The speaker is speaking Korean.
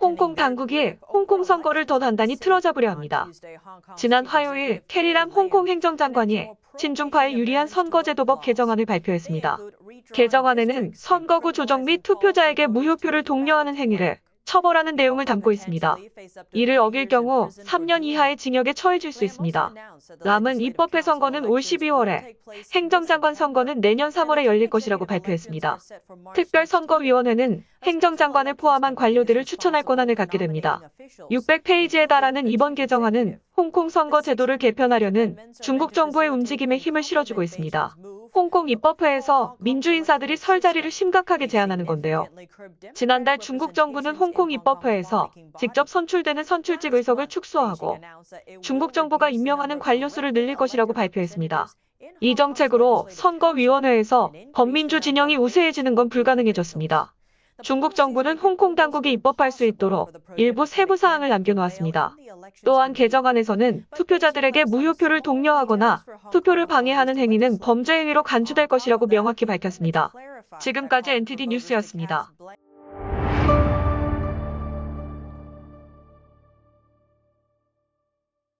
홍콩 당국이 홍콩 선거를 더 단단히 틀어잡으려 합니다. 지난 화요일 캐리람 홍콩 행정장관이 친중파에 유리한 선거제도법 개정안을 발표했습니다. 개정안에는 선거구 조정 및 투표자에게 무효표를 독려하는 행위를 처벌하는 내용을 담고 있습니다. 이를 어길 경우 3년 이하의 징역에 처해질 수 있습니다. 람은 입법회 선거는 올 12월에, 행정장관 선거는 내년 3월에 열릴 것이라고 발표했습니다. 특별선거위원회는 행정장관을 포함한 관료들을 추천할 권한을 갖게 됩니다. 600페이지에 달하는 이번 개정안은 홍콩 선거 제도를 개편하려는 중국 정부의 움직임에 힘을 실어주고 있습니다. 홍콩 입법회에서 민주인사들이 설 자리를 심각하게 제한하는 건데요. 지난달 중국 정부는 홍콩 입법회에서 직접 선출되는 선출직 의석을 축소하고 중국 정부가 임명하는 관료 수를 늘릴 것이라고 발표했습니다. 이 정책으로 선거위원회에서 범민주 진영이 우세해지는 건 불가능해졌습니다. 중국 정부는 홍콩 당국이 입법할 수 있도록 일부 세부 사항을 남겨놓았습니다. 또한 개정안에서는 투표자들에게 무효표를 독려하거나 투표를 방해하는 행위는 범죄 행위로 간주될 것이라고 명확히 밝혔습니다. 지금까지 NTD 뉴스였습니다.